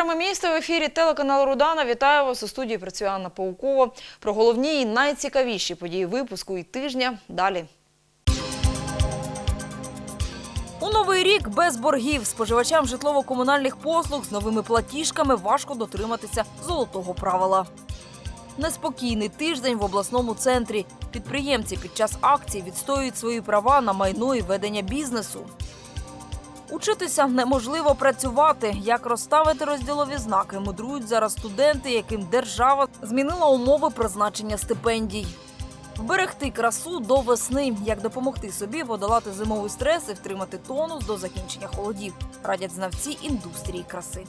програми місто в ефірі телеканалу Рудана. Вітаю вас у студії. Працює Анна Паукова. Про головні і найцікавіші події випуску і тижня. Далі. У новий рік без боргів споживачам житлово-комунальних послуг з новими платіжками важко дотриматися золотого правила. Неспокійний тиждень в обласному центрі. Підприємці під час акцій відстоюють свої права на майно і ведення бізнесу. Учитися неможливо працювати. Як розставити розділові знаки, мудрують зараз студенти, яким держава змінила умови призначення стипендій. Вберегти красу до весни, як допомогти собі подолати зимовий стрес і втримати тонус до закінчення холодів, радять знавці індустрії краси.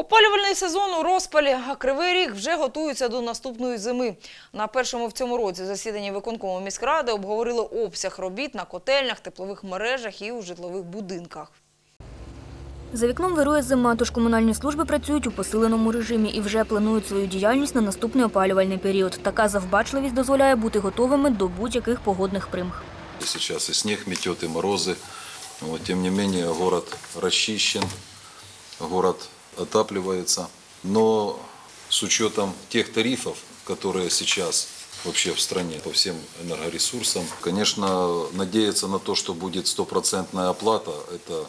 Опалювальний сезон у розпалі, а Кривий Ріг вже готується до наступної зими. На першому в цьому році засіданні виконкому міськради обговорили обсяг робіт на котельнях, теплових мережах і у житлових будинках. За вікном вирує зима, тож комунальні служби працюють у посиленому режимі і вже планують свою діяльність на наступний опалювальний період. Така завбачливість дозволяє бути готовими до будь-яких погодних примх. Сейчас и снег метет, и морозы. Вот, тем не менее, город расчищен, город отапливается. Но с учетом тех тарифов, которые сейчас вообще в стране по всем энергоресурсам, конечно, надеяться на то, что будет стопроцентная оплата, это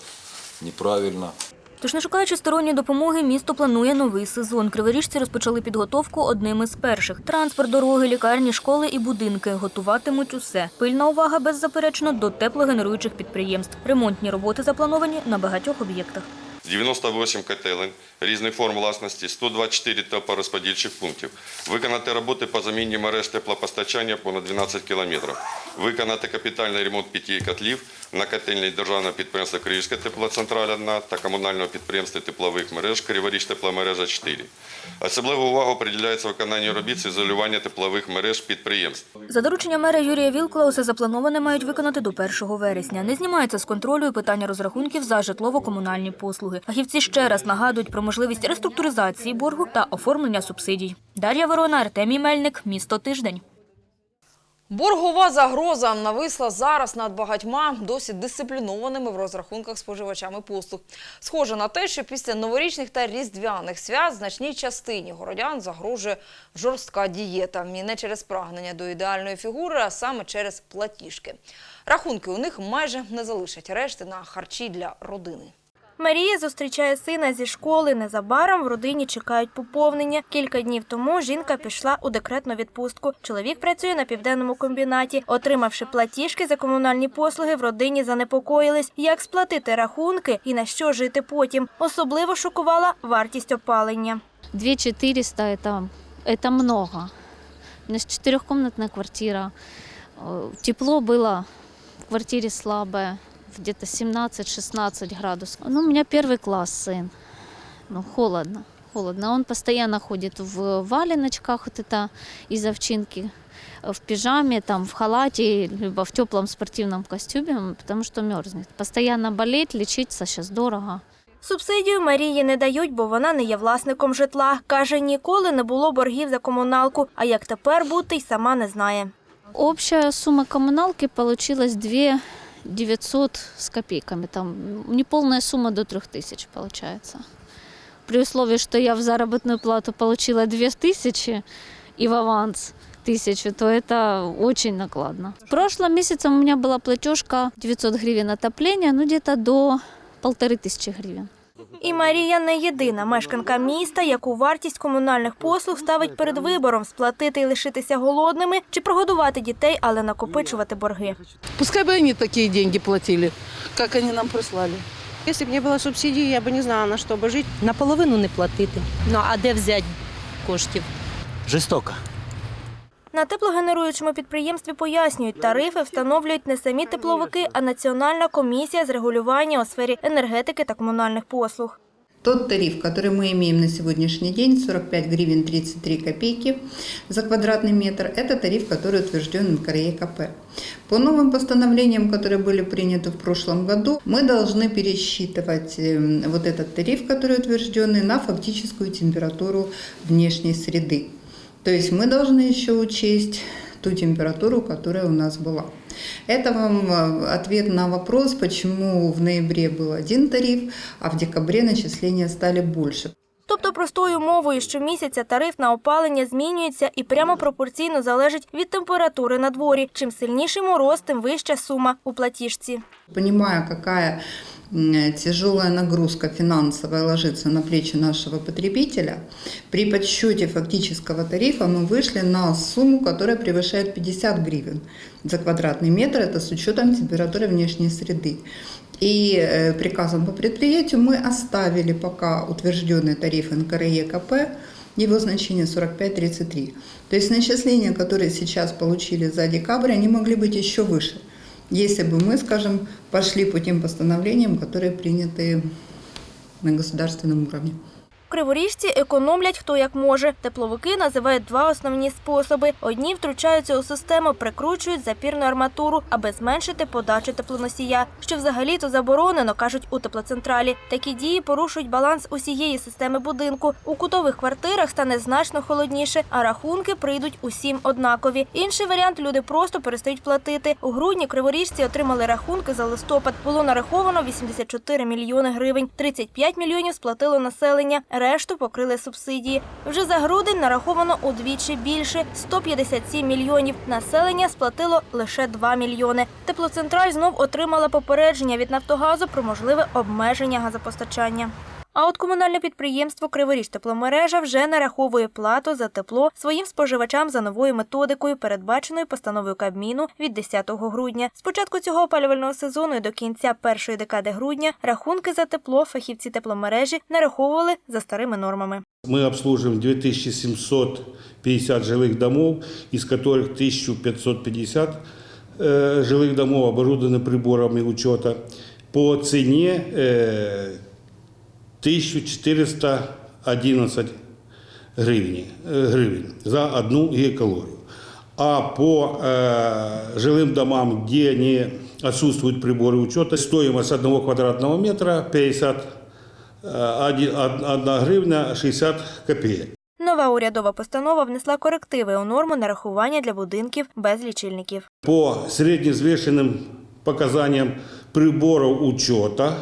неправильно. Тож, не шукаючи сторонньої допомоги, місто планує новий сезон. Криворіжці розпочали підготовку одним із перших. Транспорт, дороги, лікарні, школи і будинки готуватимуть усе. Пильна увага беззаперечно до теплогенеруючих підприємств. Ремонтні роботи заплановані на багатьох об'єктах. 98 котелень різних форм власності, 124 теплорозподільчих пунктів. Виконати роботи по заміні мереж теплопостачання понад 12 кілометрів. Виконати капітальний ремонт п'яти котлів на котельній державного підприємства Криївська теплоцентраль 1 та комунального підприємства теплових мереж Криворіж тепломережа 4. Особливу увагу приділяється виконанню робіт з ізолювання теплових мереж підприємств. За дорученням мера Юрія Вілкула усе заплановане мають виконати до 1 вересня. Не знімається з контролю і питання розрахунків за житлово-комунальні послуги. Фахівці ще раз нагадують про можливість реструктуризації боргу та оформлення субсидій. Дар'я Ворона, Артемій Мельник, місто Тиждень. Боргова загроза нависла зараз над багатьма досить дисциплінованими в розрахунках споживачами послуг. Схоже на те, що після новорічних та різдвяних свят значній частині городян загрожує жорстка дієта. І не через прагнення до ідеальної фігури, а саме через платіжки. Рахунки у них майже не залишать решти на харчі для родини. Марія зустрічає сина зі школи. Незабаром в родині чекають поповнення. Кілька днів тому жінка пішла у декретну відпустку. Чоловік працює на південному комбінаті. Отримавши платіжки за комунальні послуги, в родині занепокоїлись, як сплатити рахунки і на що жити потім. Особливо шокувала вартість опалення. 2400 это, это много. У нас четырехкомнатная квартира. Э, Тепло было в квартире слабое, где-то 17-16 градусов. Ну, у меня первый класс сын. Ну, холодно, холодно. Он постоянно ходит в валеночках, вот это из овчинки, в пижаме, там, в халате, либо в теплом спортивном костюме, потому что мерзнет. Постоянно болеть, лечиться сейчас дорого. Субсидію Марії не дають, бо вона не є власником житла. Каже, ніколи не було боргів за комуналку, а як тепер бути, й сама не знає. Общая сумма коммуналки получилась 2 900 с копейками. Там неполная сумма до 3000 получается. При условии, что я в заработную плату получила 2000 и в аванс тысячу, то это очень накладно. В прошлом месяце у меня была платежка 900 гривен отопления, ну где-то до полторы тысячи гривен. І Марія не єдина мешканка міста, яку вартість комунальних послуг ставить перед вибором сплатити і лишитися голодними чи прогодувати дітей, але накопичувати борги. Пускай бы они такие деньги платили, как они нам прислали. Если бы не было субсидий, я бы не знала, на что бы жить. наполовину не платити. Ну а де взяти коштів? жестоко. На теплогенеруючому підприємстві пояснюють, тарифи встановлюють не самі тепловики, а Національна комісія з регулювання у сфері енергетики та комунальних послуг. Тот тариф, который мы имеем на сегодняшний день, 45 гривен 33 копейки за квадратный метр, это тариф, который утвержден НКРЕКП. По новым постановлениям, которые были приняты в прошлом году, мы должны пересчитывать э, вот этот тариф, который утвержденный, на фактическую температуру внешней среды. То есть мы должны еще учесть ту температуру, которая у нас была. Это вам э, ответ на вопрос, почему в ноябре был один тариф, а в декабре начисления стали больше. Тобто, простою мовою, щомісяця тариф на опалення змінюється і прямо пропорційно залежить від температури на дворі. Чим сильніший мороз, тим вища сума у платіжці. Понимая, какая м, тяжелая нагрузка финансовая ложится на плечи нашего потребителя, при подсчете фактического тарифа мы вышли на сумму, которая превышает 50 гривен за квадратный метр, это с учетом температуры внешней среды. И э, приказом по предприятию мы оставили пока утвержденный тариф НКРЕКП, его значение 45.33. То есть начисления, которые сейчас получили за декабрь, они могли быть еще выше если бы мы, скажем, пошли по тем постановлениям, которые приняты на государственном уровне. Криворіжці економлять хто як може. Тепловики називають два основні способи. Одні втручаються у систему, прикручують запірну арматуру, аби зменшити подачу теплоносія, що взагалі-то заборонено, кажуть у теплоцентралі. Такі дії порушують баланс усієї системи будинку. У кутових квартирах стане значно холодніше, а рахунки прийдуть усім однакові. Інший варіант люди просто перестають платити. У грудні криворіжці отримали рахунки за листопад. Було нараховано 84 мільйони гривень. 35 мільйонів сплатило населення. Решту покрили субсидії. Вже за грудень нараховано удвічі більше 157 мільйонів. Населення сплатило лише 2 мільйони. Теплоцентраль знов отримала попередження від Нафтогазу про можливе обмеження газопостачання. А от комунальне підприємство Криворіж тепломережа вже нараховує плату за тепло своїм споживачам за новою методикою, передбаченою постановою Кабміну від 10 грудня. З початку цього опалювального сезону і до кінця першої декади грудня рахунки за тепло фахівці тепломережі нараховували за старими нормами. Мы обслуживаем 2750 жилых домов, из которых 1550 э, жилых домов оборудованы приборами учета по цене э, 1411 гривен, э, гривен за одну гигакалорию. А по э, жилым домам, где не отсутствуют приборы учета, стоимость одного квадратного метра 50 э, один- од- одна гривна 60 копеек. Нова урядова постанова внесла корективи у норму нарахування для будинків без лічильників. По средневзвешенным показаниям приборов учета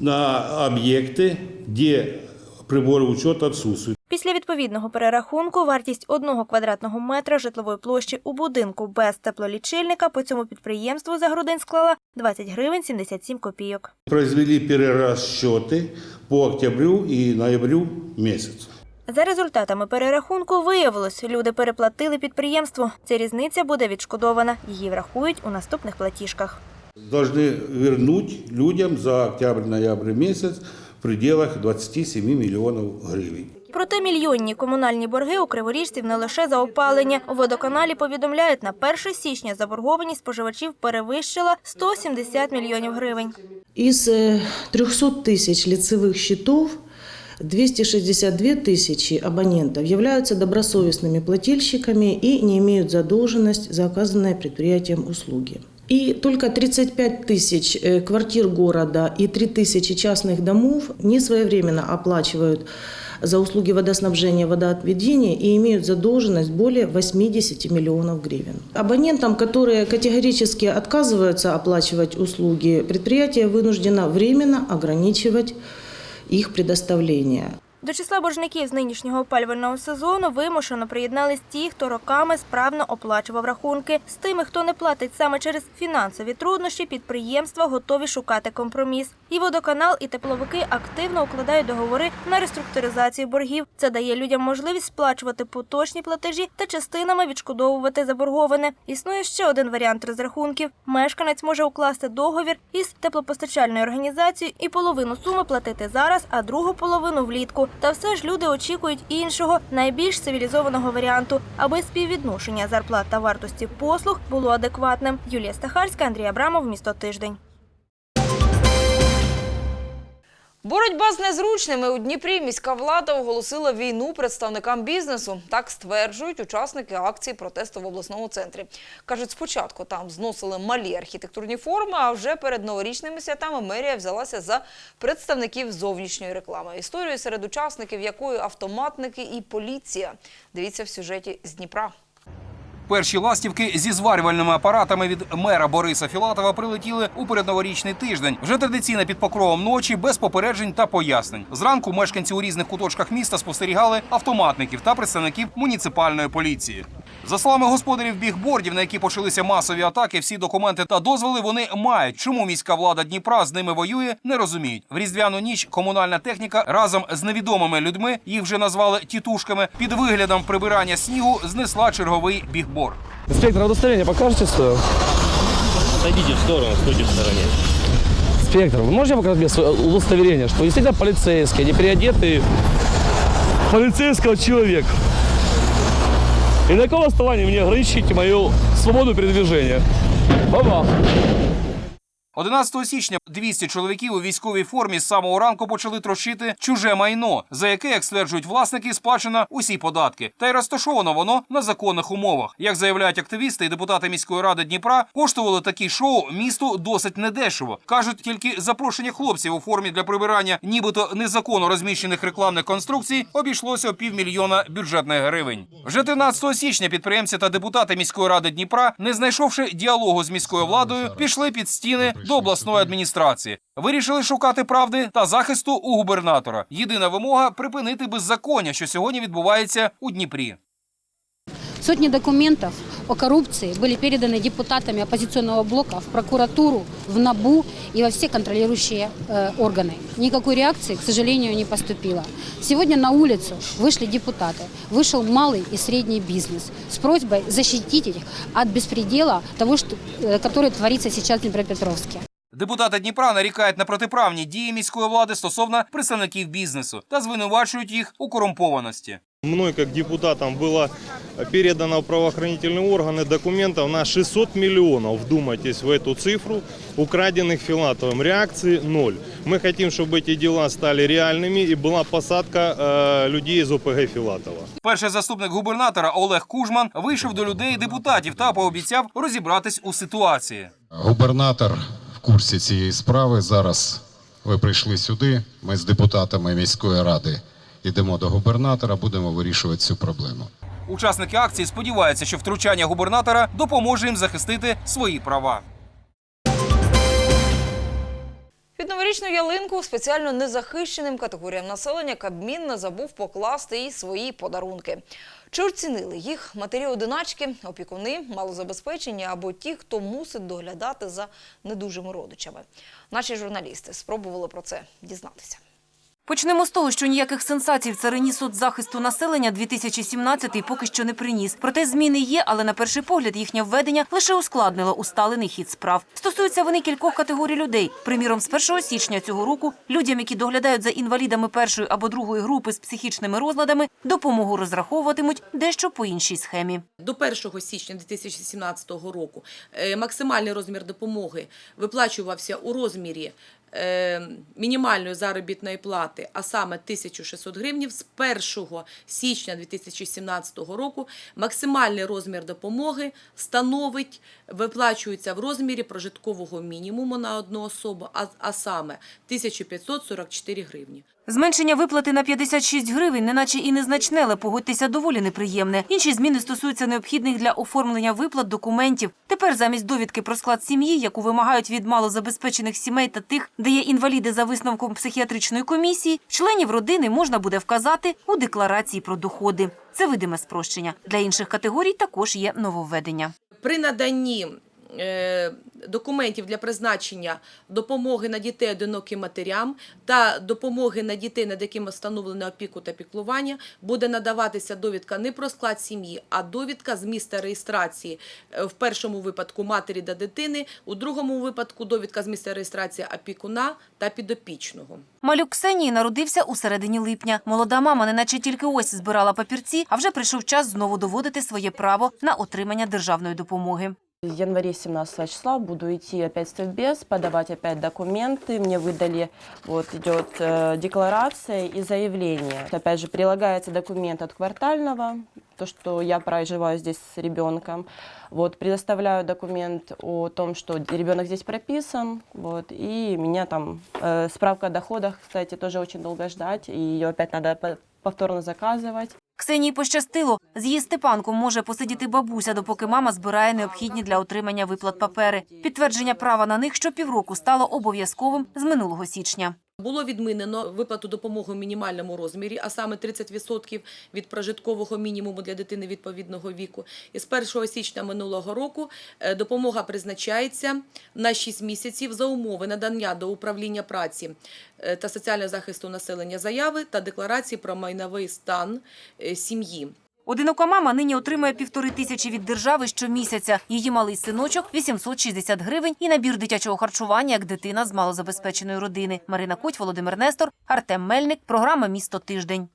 на объекты, где приборы учета отсутствуют. Після відповідного перерахунку вартість одного квадратного метра житлової площі у будинку без теплолічильника по цьому підприємству за грудень склала 20 гривень 77 копійок. Произвели перерасчеты по октябрю и ноябрю месяцу. За результатами перерахунку виявилось, люди переплатили підприємству. Ця різниця буде відшкодована. Її врахують у наступних платіжках. Должны вернуть людям за октябрь-ноябрь месяц в пределах 27 миллионов гривен. Проте мільйонні комунальні борги у криворіжців не лише за опалення. У водоканалі повідомляють, на 1 січня заборгованість споживачів перевищила 170 мільйонів гривень. Из э, 300 тысяч лицевых счетов 262 тысячи абонентов являются добросовестными плательщиками и не имеют задолженность за оказанные предприятием услуги. И только 35 тысяч э, квартир города и 3 тысячи частных домов не своевременно оплачивают за услуги водоснабжения, водоотведения и имеют задолженность более 80 миллионов гривен. Абонентам, которые категорически отказываются оплачивать услуги, предприятие вынуждено временно ограничивать их предоставление. До числа боржників з нинішнього опалювального сезону вимушено приєднались ті, хто роками справно оплачував рахунки. З тими, хто не платить саме через фінансові труднощі, підприємства готові шукати компроміс. І водоканал, і тепловики активно укладають договори на реструктуризацію боргів. Це дає людям можливість сплачувати поточні платежі та частинами відшкодовувати заборговане. Існує ще один варіант розрахунків. Мешканець може укласти договір із теплопостачальною організацією і половину суми платити зараз, а другу половину влітку. Та все ж люди очікують іншого, найбільш цивілізованого варіанту, аби співвідношення зарплат та вартості послуг було адекватним. Юлія Стахарська, Андрій Абрамов, місто Тиждень. Боротьба з незручними у Дніпрі міська влада оголосила війну представникам бізнесу. Так стверджують учасники акції протесту в обласному центрі. Кажуть, спочатку там зносили малі архітектурні форми, а вже перед новорічними святами мерія взялася за представників зовнішньої реклами. Історію серед учасників якої автоматники і поліція. Дивіться в сюжеті з Дніпра. Перші ластівки зі зварювальними апаратами від мера Бориса Філатова прилетіли у передноворічний тиждень. Вже традиційно під покровом ночі, без попереджень та пояснень. Зранку мешканці у різних куточках міста спостерігали автоматників та представників муніципальної поліції. За словами господарів бігбордів, на які почалися масові атаки, всі документи та дозволи вони мають. Чому міська влада Дніпра з ними воює, не розуміють. В різдвяну ніч комунальна техніка разом з невідомими людьми, їх вже назвали тітушками, під виглядом прибирання снігу знесла черговий бігборд. Инспектор, удостоверение покажете, что? Отойдите в сторону, стойте в стороне. Инспектор, вы можете показать мне свое удостоверение, что действительно полицейский, не переодетый полицейского человека? И на каком основании мне ограничить мою свободу передвижения? Баба. 11 січня 200 чоловіків у військовій формі з самого ранку почали трощити чуже майно, за яке, як стверджують власники, сплачено усі податки. Та й розташовано воно на законних умовах. Як заявляють активісти і депутати міської ради Дніпра, коштували такі шоу місту досить недешево. кажуть, тільки запрошення хлопців у формі для прибирання, нібито незаконно розміщених рекламних конструкцій, обійшлося півмільйона бюджетних гривень. Вже 13 січня підприємці та депутати міської ради Дніпра, не знайшовши діалогу з міською владою, пішли під стіни до обласної адміністрації. Вирішили шукати правди та захисту у губернатора. Єдина вимога припинити беззаконня, що сьогодні відбувається у Дніпрі. Сотни документов о коррупции были переданы депутатами оппозиционного блока в прокуратуру, в НАБУ и во все контролирующие э, органы. Никакой реакции, к сожалению, не поступило. Сегодня на улицу вышли депутаты, вышел малый и средний бизнес с просьбой защитить их от беспредела того, что, э, который творится сейчас в Днепропетровске. Депутати Дніпра нарікають на протиправні дії міської влади стосовно представників бізнесу та звинувачують їх у корумпованості. Мной как депутатом было передано в правоохранительные органы документов на 600 миллионов, вдумайтесь в эту цифру, украденных Филатовым. Реакции ноль. Мы хотим, чтобы эти дела стали реальными и была посадка э, людей из ОПГ Филатова. Перший заступник губернатора Олег Кужман вийшов до людей і депутатів та пообіцяв розібратись у ситуації. Губернатор в курсі цієї справи. Зараз ви прийшли сюди. Ми з депутатами міської ради йдемо до губернатора, будемо вирішувати цю проблему. Учасники акції сподіваються, що втручання губернатора допоможе їм захистити свої права. Під новорічну ялинку спеціально незахищеним категоріям населення Кабмін не забув покласти і свої подарунки. Чи оцінили їх матері-одиначки, опікуни, малозабезпечені або ті, хто мусить доглядати за недужими родичами? Наші журналісти спробували про це дізнатися. Почнемо з того, що ніяких сенсацій в царині соцзахисту населення 2017 поки що не приніс. Проте зміни є, але на перший погляд їхнє введення лише ускладнило усталений хід справ. Стосуються вони кількох категорій людей. Приміром, з 1 січня цього року людям, які доглядають за інвалідами першої або другої групи з психічними розладами, допомогу розраховуватимуть дещо по іншій схемі. До 1 січня 2017 року е, максимальний розмір допомоги виплачувався у розмірі мінімальної заробітної плати, а саме 1600 гривнів. З 1 січня 2017 року максимальний розмір допомоги становить, виплачується в розмірі прожиткового мінімуму на одну особу, а, а саме 1544 гривні. Зменшення виплати на 56 гривень, неначе і незначне, але погодьтеся, доволі неприємне. Інші зміни стосуються необхідних для оформлення виплат документів. Тепер замість довідки про склад сім'ї, яку вимагають від малозабезпечених сімей та тих, де є інваліди за висновком психіатричної комісії, членів родини можна буде вказати у декларації про доходи. Це видиме спрощення. Для інших категорій також є нововведення. При наданні документів для призначення допомоги на дітей одиноким матерям та допомоги на дітей, над якими встановлено опіку та піклування, буде надаватися довідка не про склад сім'ї, а довідка з міста реєстрації е, в першому випадку матері та дитини, у другому випадку довідка з міста реєстрації опікуна та підопічного. Малюк Ксенії народився у середині липня. Молода мама неначе тільки ось збирала папірці, а вже прийшов час знову доводити своє право на отримання державної допомоги. В январе 17 числа буду идти опять в Совбез, подавать опять документы. Мне выдали, вот идет э, декларация и заявление. Опять же, прилагается документ от квартального, то, что я проживаю здесь с ребенком. Вот, предоставляю документ о том, что ребенок здесь прописан. Вот, и меня там э, справка о доходах, кстати, тоже очень долго ждать. И ее опять надо по- повторно заказывать. Ксенії пощастило. З її степанком може посидіти бабуся, допоки мама збирає необхідні для отримання виплат папери. Підтвердження права на них щопівроку стало обов'язковим з минулого січня. Було відмінено виплату допомоги в мінімальному розмірі, а саме 30% від прожиткового мінімуму для дитини відповідного віку. І з 1 січня минулого року е, допомога призначається на 6 місяців за умови надання до управління праці е, та соціального захисту населення заяви та декларації про майновий стан е, сім'ї. Одинока мама нині отримує півтори тисячі від держави щомісяця. Її малий синочок – 860 гривень і набір дитячого харчування як дитина з малозабезпеченої родини. Марина Куть, Володимир Нестор, Артем Мельник. Програма «Місто тиждень».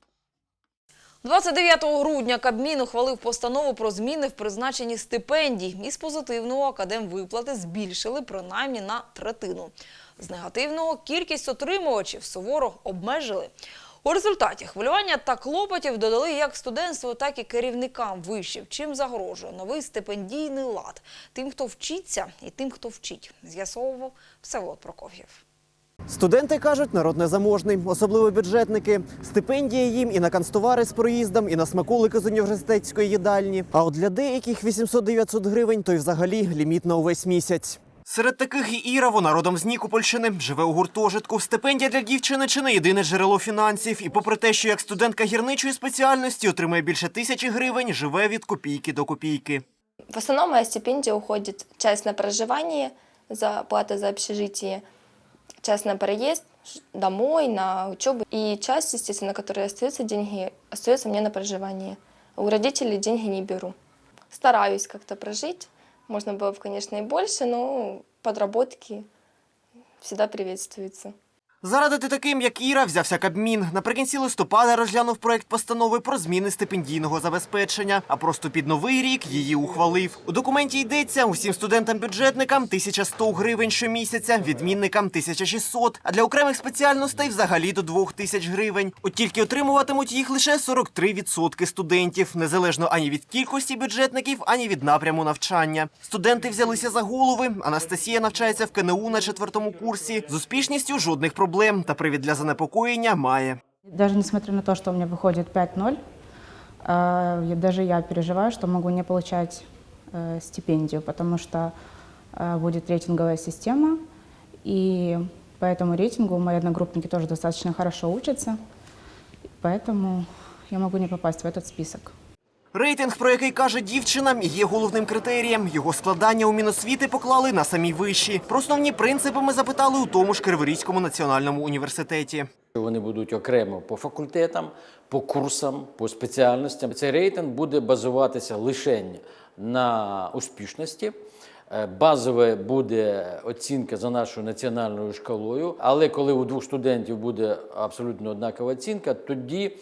29 грудня Кабмін ухвалив постанову про зміни в призначенні стипендій. Із позитивного академвиплати збільшили принаймні на третину. З негативного кількість отримувачів суворо обмежили. У результаті хвилювання та клопотів додали як студентству, так і керівникам вишів. Чим загрожує новий стипендійний лад тим, хто вчиться, і тим, хто вчить. З'ясовував Всеволод Прокоф'єв. Студенти кажуть, народ незаможний, особливо бюджетники. Стипендія їм і на канцтовари з проїздом, і на смаколики з університетської їдальні. А от для деяких 800-900 гривень то й взагалі ліміт на увесь місяць. Серед таких і Іра, вона з Нікопольщини, живе у гуртожитку. Стипендія для дівчини чи не єдине джерело фінансів. І попри те, що як студентка гірничої спеціальності отримує більше тисячі гривень, живе від копійки до копійки. В основном моя стипендия уходит часть на проживание, за плата за общежитие, часть на проезд домой, на учебу. И часть, естественно, которая остается деньги, остается мне на проживание. У родителей деньги не беру. Стараюсь как-то прожить. Можно было бы, конечно, и больше, но подработки всегда приветствуются. Зарадити таким, як Іра, взявся Кабмін. Наприкінці листопада розглянув проект постанови про зміни стипендійного забезпечення, а просто під новий рік її ухвалив. У документі йдеться усім студентам-бюджетникам 1100 гривень щомісяця, відмінникам 1600, а для окремих спеціальностей взагалі до 2000 гривень. От тільки отримуватимуть їх лише 43% студентів, незалежно ані від кількості бюджетників, ані від напряму навчання. Студенти взялися за голови. Анастасія навчається в КНУ на четвертому курсі. З успішністю жодних проблем та привід для занепокоєння має. Даже несмотря на то, что у меня выходит 5-0, э, я- даже я переживаю, что могу не получать э, стипендию, потому что э, будет рейтинговая система, и по этому рейтингу мои одногруппники тоже достаточно хорошо учатся, поэтому я могу не попасть в этот список. Рейтинг, про який каже дівчина, є головним критерієм. Його складання у Міносвіти поклали на самі вищі. Про основні принципи ми запитали у тому ж Криворізькому національному університеті. Вони будуть окремо по факультетам, по курсам, по спеціальностям. Цей рейтинг буде базуватися лише на успішності. Е, Базове буде оцінка за нашою національною шкалою, але коли у двох студентів буде абсолютно однакова оцінка, тоді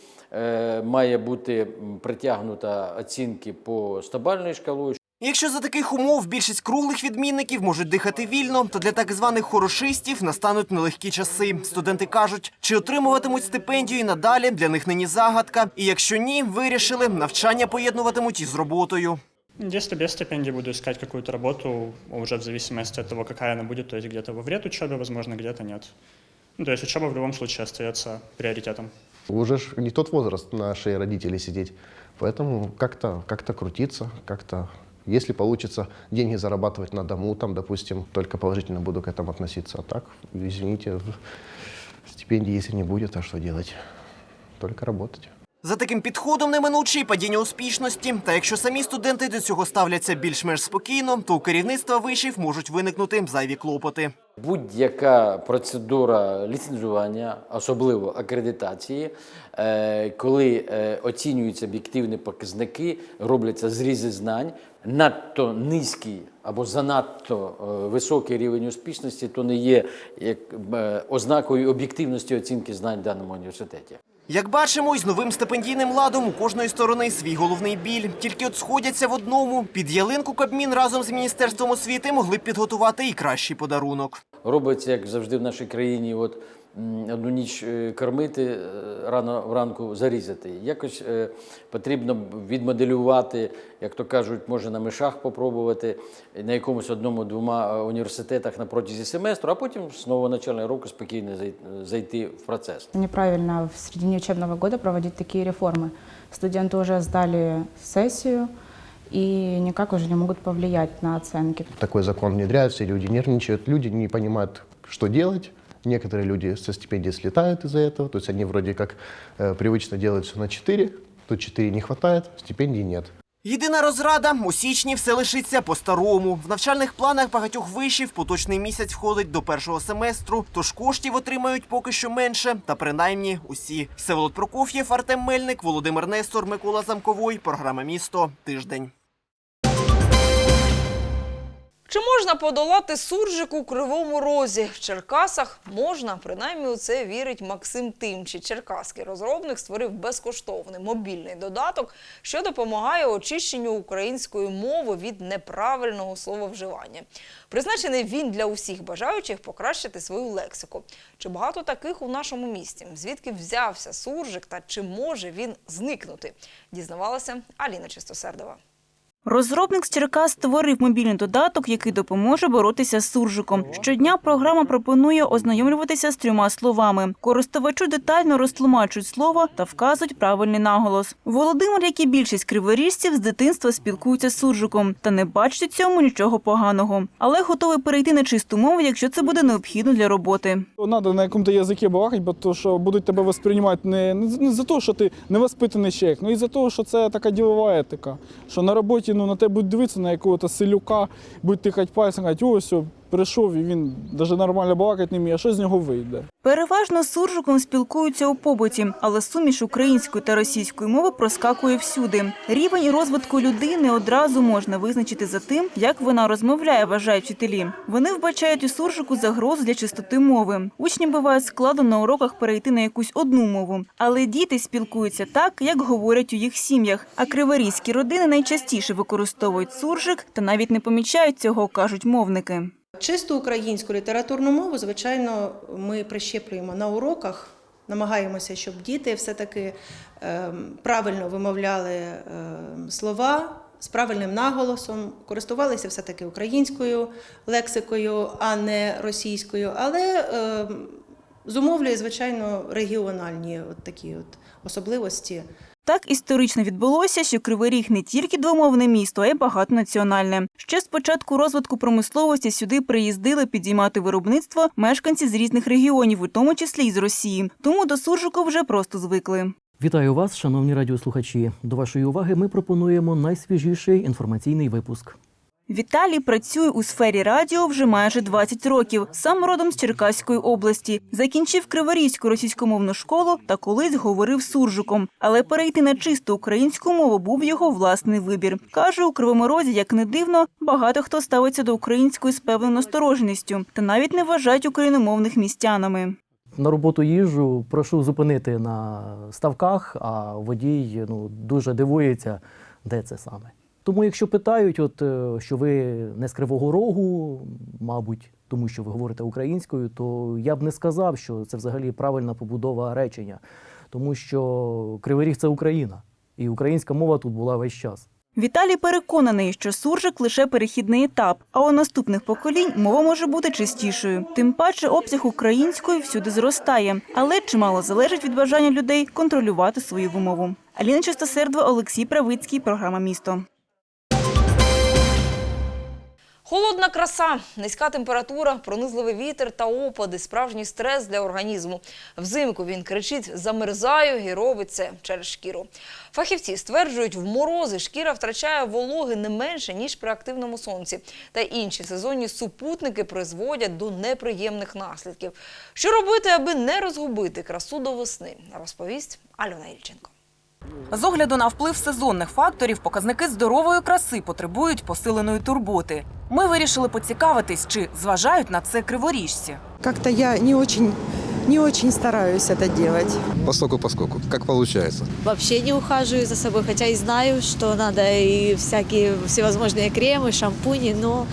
має бути притягнута оцінки по стабальною шкалою, Якщо за таких умов більшість круглих відмінників можуть дихати вільно, то для так званих хорошистів настануть нелегкі часи. Студенти кажуть, чи отримуватимуть стипендію і надалі для них нині загадка. І якщо ні, вирішили навчання поєднуватимуть із роботою. Если без стипендии буду искать какую-то работу, уже в зависимости от того, какая она будет, то есть где-то во вред учебе, возможно, где-то нет. Ну, то есть учеба в любом случае остается приоритетом. Уже не тот возраст на шее родителей сидеть. Поэтому как-то как крутиться, как-то, если получится деньги зарабатывать на дому, там, допустим, только положительно буду к этому относиться. А так, извините, стипендии если не будет, а что делать? Только работать. За таким підходом неминуче і падіння успішності. Та якщо самі студенти до цього ставляться більш-менш спокійно, то у керівництва вишів можуть виникнути зайві клопоти. Будь-яка процедура ліцензування, особливо акредитації, е, коли е, оцінюються об'єктивні показники, робляться зрізи знань, надто низький або занадто е, високий рівень успішності, то не є ознакою об'єктивності оцінки знань в даному університеті. Як бачимо, із новим стипендійним ладом у кожної сторони свій головний біль. Тільки от сходяться в одному. Під ялинку Кабмін разом з Міністерством освіти могли б підготувати і кращий подарунок. Робиться, як завжди в нашій країні, от одну ніч е, кормити, е, рано вранку зарізати. Якось е, потрібно відмоделювати, як то кажуть, може на мишах попробувати на якомусь одному-двома університетах на протязі семестру, а потім з нового начального року спокійно зай- зайти в процес. Неправильно в середине учебного года проводить такие реформы. Студенты уже сдали сессию и никак уже не могут повлиять на оценки. Такой закон внедряется, люди нервничают, люди не понимают, что делать. Некоторые люди со стипендии слетают из-за этого, то есть они вроде как э, привычно делают все на 4, тут 4 не хватает, стипендий нет. Єдина розрада у січні все лишиться по-старому. В навчальних планах багатьох вишів поточний місяць входить до першого семестру, тож коштів отримають поки що менше, та принаймні усі. Всеволод Прокоф'єв, Артем Мельник, Володимир Нестор, Микола Замковой. Програма місто тиждень. Чи можна подолати суржик у Кривому Розі? В Черкасах можна, принаймні у це вірить Максим Тимчі. Черкаський розробник створив безкоштовний мобільний додаток, що допомагає очищенню української мови від неправильного слововживання. Призначений він для усіх бажаючих покращити свою лексику. Чи багато таких у нашому місті? Звідки взявся суржик та чи може він зникнути? Дізнавалася Аліна Чистосердова. Розробник з Черкас створив мобільний додаток, який допоможе боротися з суржиком. Щодня програма пропонує ознайомлюватися з трьома словами. Користувачу детально розтлумачують слово та вказують правильний наголос. Володимир, як і більшість криворіжців, з дитинства спілкується з суржиком та не бачить у цьому нічого поганого, але готовий перейти на чисту мову, якщо це буде необхідно для роботи. Надо на якому-то язикі балакати, бо то, що будуть тебе восприймати не, не за те, що ти невоспитаний чоловік, ну і за те, що це така ділова етика. Що на роботі ну, на тебе будуть дивитися на якогось селюка, будуть тикати пальцем, кажуть, ось прийшов і він навіть нормально балакати не вміє, а що з нього вийде. Переважно з суржиком спілкуються у побуті, але суміш української та російської мови проскакує всюди. Рівень розвитку людини одразу можна визначити за тим, як вона розмовляє, вважають вчителі. Вони вбачають у суржику загрозу для чистоти мови. Учням буває складно на уроках перейти на якусь одну мову, але діти спілкуються так, як говорять у їх сім'ях. А криворізькі родини найчастіше використовують суржик та навіть не помічають цього, кажуть мовники. Чисту українську літературну мову, звичайно, ми прищеплюємо на уроках, намагаємося, щоб діти все-таки ем, правильно вимовляли ем, слова з правильним наголосом, користувалися все-таки українською лексикою, а не російською, але ем, зумовлює, звичайно, регіональні от такі от особливості. Так історично відбулося, що Кривий Ріг не тільки двомовне місто, а й багатонаціональне. Ще з початку розвитку промисловості сюди приїздили підіймати виробництво мешканці з різних регіонів, у тому числі й з Росії. Тому до суржику вже просто звикли. Вітаю вас, шановні радіослухачі. До вашої уваги ми пропонуємо найсвіжіший інформаційний випуск. Віталій працює у сфері радіо вже майже 20 років. Сам родом з Черкаської області. Закінчив Криворізьку російськомовну школу та колись говорив суржиком. Але перейти на чисту українську мову був його власний вибір. Каже, у Кривому Розі, як не дивно, багато хто ставиться до української з певною настороженістю та навіть не вважають україномовних містянами. На роботу їжджу, прошу зупинити на ставках, а водій ну, дуже дивується, де це саме. Тому, якщо питають, от, е, що ви не з Кривого Рогу, мабуть, тому що ви говорите українською, то я б не сказав, що це взагалі правильна побудова речення, тому що Кривий Ріг це Україна, і українська мова тут була весь час. Віталій переконаний, що суржик лише перехідний етап, а у наступних поколінь мова може бути чистішою. Тим паче обсяг української всюди зростає, але чимало залежить від бажання людей контролювати свою вимову. Аліна Чистосердова, Олексій Правицький, програма Місто. Холодна краса, низька температура, пронизливий вітер та опади – справжній стрес для організму. Взимку він кричить «замерзаю» і робить це через шкіру. Фахівці стверджують, в морози шкіра втрачає вологи не менше, ніж при активному сонці. Та інші сезонні супутники призводять до неприємних наслідків. Що робити, аби не розгубити красу до весни, розповість Альона Ільченко. З огляду на вплив сезонних факторів, показники здорової краси потребують посиленої турботи. Ми вирішили поцікавитись, чи зважають на це криворіжці. Как-то я не очень, не очень стараюсь это делать. Поскольку, поскольку, как получается. Вообще не ухаживаю за собой, хотя и знаю, что надо и всякие всевозможные кремы, шампуни, но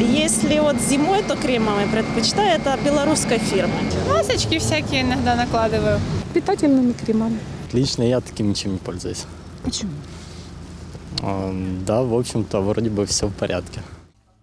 Если вот зимой, то кремами предпочитаю это белорусской фирмы. масочки всякие иногда накладываю. Питательными кремами. Лично я таким ничем не пользуюсь. Почему? Да, в общем-то, вроде бы все в порядке.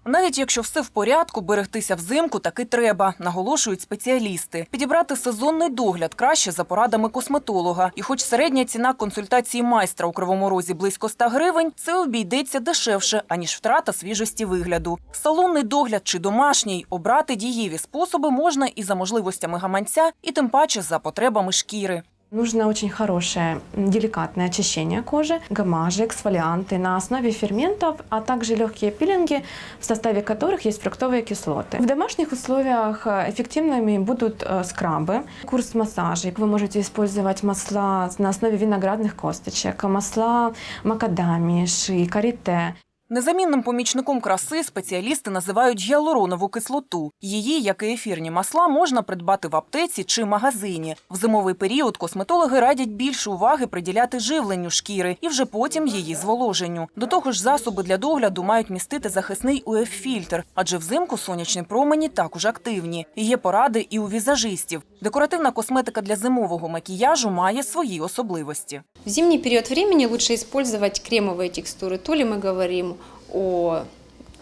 Навіть якщо все в порядку, берегтися взимку таки треба, наголошують спеціалісти. Підібрати сезонний догляд краще за порадами косметолога. І хоч середня ціна консультації майстра у Кривому Розі близько 100 гривень, це обійдеться дешевше, аніж втрата свіжості вигляду. Салонний догляд чи домашній обрати дієві способи можна і за можливостями гаманця, і тим паче за потребами шкіри. Нужно очень хорошее деликатное очищение кожи, гамажи, эксфолианты на основе ферментов, а также легкие пилинги, в составе которых есть фруктовые кислоты. В домашних условиях э, эффективными будут э, скрабы, курс массажей. Вы можете использовать масла на основе виноградных косточек, масла макадамии, ши, карите. Незамінним помічником краси спеціалісти називають гіалуронову кислоту. Її, як і ефірні масла, можна придбати в аптеці чи магазині. В зимовий період косметологи радять більше уваги приділяти живленню шкіри і вже потім її зволоженню. До того ж, засоби для догляду мають містити захисний УФ-фільтр, адже взимку сонячні промені також активні. Є поради і у візажистів. Декоративна косметика для зимового макіяжу має свої особливості. В зимний период времени лучше использовать кремовые текстуры. То ли мы говорим о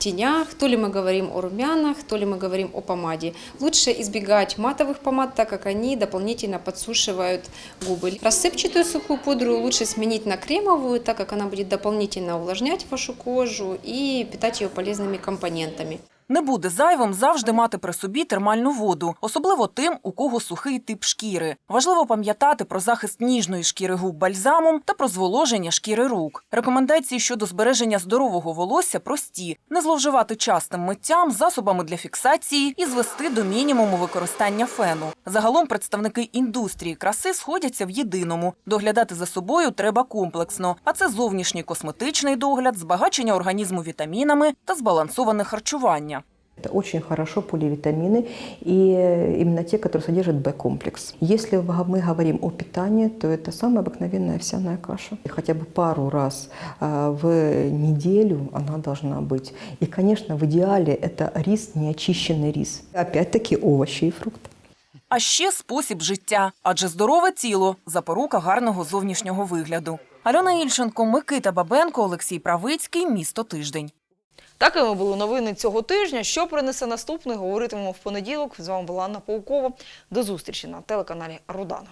тенях, то ли мы говорим о румянах, то ли мы говорим о помаде. Лучше избегать матовых помад, так как они дополнительно подсушивают губы. Рассыпчатую сухую пудру лучше сменить на кремовую, так как она будет дополнительно увлажнять вашу кожу и питать ее полезными компонентами. Не буде зайвим завжди мати при собі термальну воду, особливо тим, у кого сухий тип шкіри. Важливо пам'ятати про захист ніжної шкіри губ бальзамом та про зволоження шкіри рук. Рекомендації щодо збереження здорового волосся прості: не зловживати частим миттям, засобами для фіксації і звести до мінімуму використання фену. Загалом представники індустрії краси сходяться в єдиному: доглядати за собою треба комплексно, а це зовнішній косметичний догляд, збагачення організму вітамінами та збалансоване харчування. Это очень хорошо поливитамины и именно те, которые содержат Б-комплекс. Если мы говорим о питании, то это самая обыкновенная овсяная каша. И хотя бы пару раз а, в неделю она должна быть. И, конечно, в идеале это рис, неочищенный рис. Опять-таки овощи и фрукты. А ще спосіб життя, адже здорове тіло запорука гарного зовнішнього вигляду. Альона Ільченко, Микита Бабенко, Олексій Правицький. Місто тиждень. Такими були новини цього тижня. Що принесе наступний, говоритимемо в понеділок. З вами була Анна Паукова. До зустрічі на телеканалі Рудана.